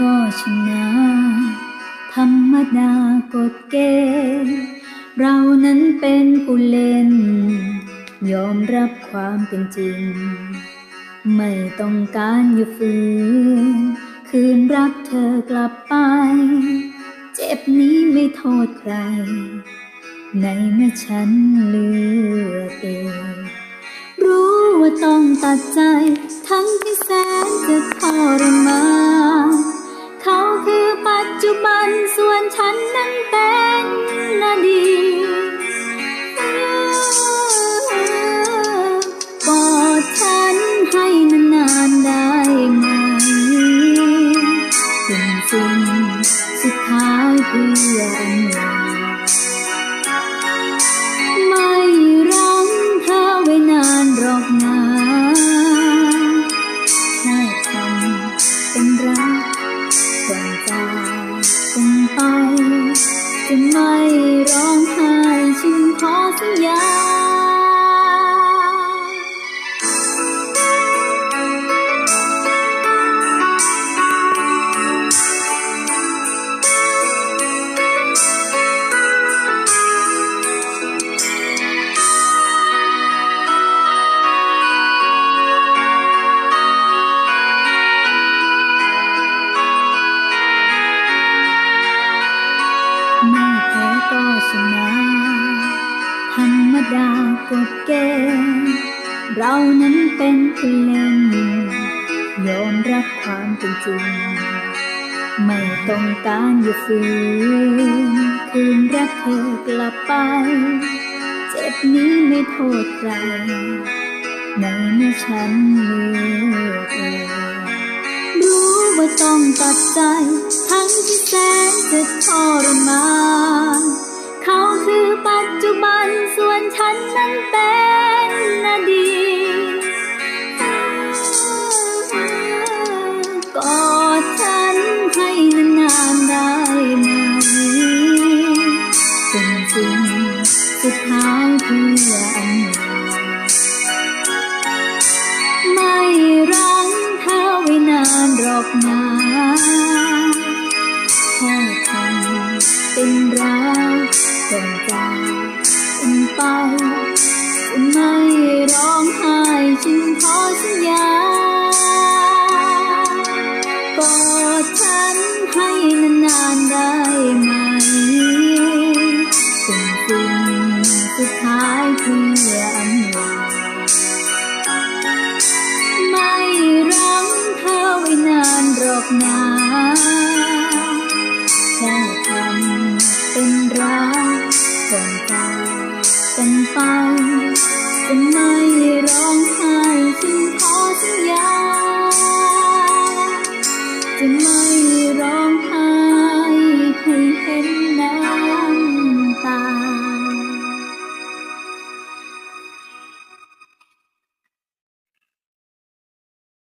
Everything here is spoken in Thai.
ก็ชนะ ธรรมดากฎเกณฑ์เรานั้นเป็นผู้เล่น ยอมรับความเป็นจริง ไม่ต้องการอยู่ฝืน คืนรักเธอกลับไป เจ็บนี้ไม่โทษใคร ในเมื่อฉันเลือกเองรู้ว่าต้องตัดใจ ทั้งที่แสนจะทรมานเขาคือปัจจุ บันส่วนฉันนั้นเป็นอดีตกอดฉันให้นานๆได้ไหมเป็นสิ่งสุดท้ายเพื่ออันหวา จะไม่ร้องไห้ฉันขอสัญญา ก็ชนะธรรมดากฎเกณฑ์เรานั้นเป็นผู้เล่นยอมรับความเป็นจริง ไม่ต้องการอย่าฝืนคืนรักเธอกลับไป เจ็บนี้ไม่โทษใครในเมื่อฉันเลือกเองรู้ว่าต้องตัดใจ ทั้งที่แสนจะทรมาน จจุบันส่วนฉันนั้นเป็นอดีตกอดฉันให้นานๆได้ไหมเป็นสิ่งสุดท้ายเพื่ออันไม่รั้งเธอไว้นานหรอกนะแค่ทำเป็นรักก่อนจา ไป จะไม่ร้องไห้ฉันขอสัญญากอดฉันให้นานๆได้ไหมเป็นสิ่งสุดท้ายเพื่ออันหวาไม่รั้งเธอไว้นานหรอกนะ กันไป จะไม่ร้องไห้ฉันขอสัญญา จะไม่ร้องไห้ให้เห็นหน้า